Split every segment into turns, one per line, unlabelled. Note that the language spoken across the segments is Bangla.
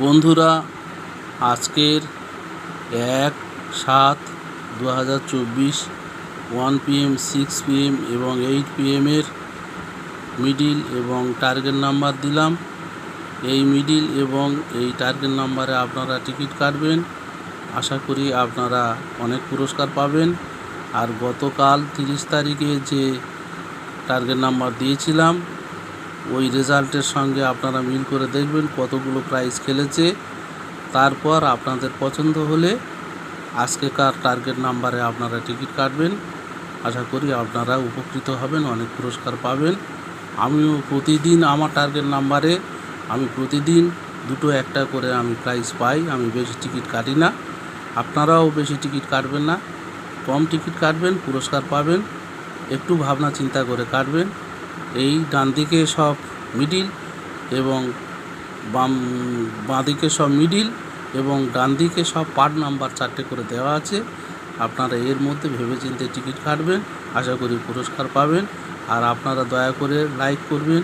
বন্ধুরা, আজকের এক সাত দু হাজার চব্বিশ ওয়ান পিএম, সিক্স পিএম এবং এইট পিএমের মিডিল এবং টার্গেট নাম্বার দিলাম। এই মিডিল এবং এই টার্গেট নাম্বারে আপনারা টিকিট কাটবেন। আশা করি আপনারা অনেক পুরস্কার পাবেন। আর গতকাল তিরিশ তারিখে যে টার্গেট নাম্বার দিয়েছিলাম ওই রেজাল্টের সঙ্গে আপনারা মিল করে দেখবেন কতগুলো প্রাইজ খেলেছে। তারপর আপনাদের পছন্দ হলে আজকে কার টার্গেট নাম্বারে আপনারা টিকিট কাটবেন। আশা করি আপনারা উপকৃত হবেন, অনেক পুরস্কার পাবেন। আমিও প্রতিদিন আমার টার্গেট নাম্বারে আমি প্রতিদিন দুটো একটা করে আমি প্রাইজ পাই, আমি বেশি টিকিট কাটি না। আপনারাও বেশি টিকিট কাটবেন না। কম টিকিট কাটবেন, পুরস্কার পাবেন। একটু ভাবনা চিন্তা করে কাটবেন। এই ডান দিকে সব মিডিল এবং বাম, বাঁ দিকে সব মিডিল এবং ডান দিকে সব পার্ট নাম্বার চারটে করে দেওয়া আছে। আপনারা এর মধ্যে ভেবেচিন্তে টিকিট কাটবেন, আশা করি পুরস্কার পাবেন। আর আপনারা দয়া করে লাইক করবেন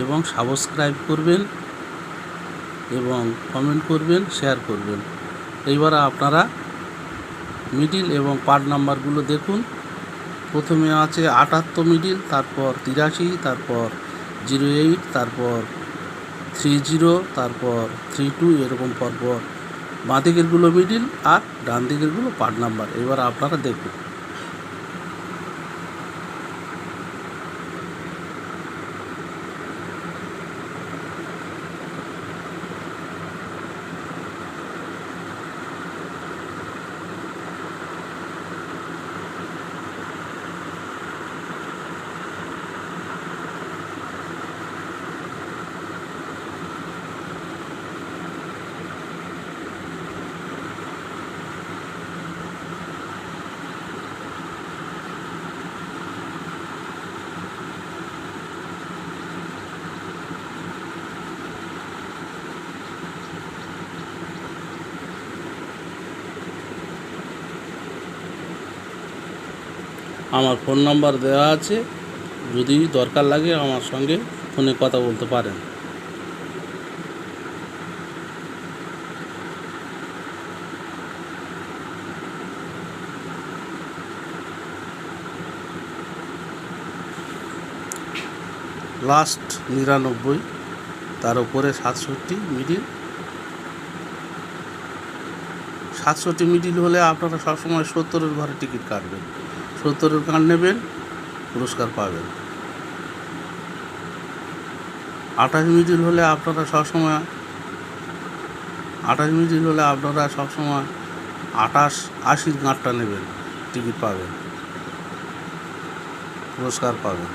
এবং সাবস্ক্রাইব করবেন এবং কমেন্ট করবেন শেয়ার করবেন। এইবার আপনারা মিডিল এবং পার্ট নাম্বারগুলো দেখুন। প্রথমে আছে আটাত্তর মিডিল, তারপর তিরাশি, তারপর জিরো এইট, তারপর থ্রি জিরো, তারপর থ্রি টু, এরকম পরপর। বাঁ দিকেরগুলো মিডিল আর ডান দিকেরগুলো পার্ট নাম্বার। এবার আপনারা দেখুন। আমার ফোন নাম্বার দেওয়া আছে। যদি দরকার লাগে আমার সঙ্গে ফোনে কথা বলতে পারেন। লাস্ট নিরানব্বই, তার উপরে সাতষট্টি মিডিল সাতষট্টি মিডিল হলে আপনারা সবসময় সত্তরের ঘরে টিকিট কাটবেন। সত্তরের কার্ড নেবেন, পুরস্কার পাবেন। আঠাশ মিডিল হলে আপনারা সবসময়, আঠাশ মিডিল হলে আপনারা সবসময় আঠাশ আশির গাঁটটা নেবেন, টিকিট পাবেন, পুরস্কার পাবেন।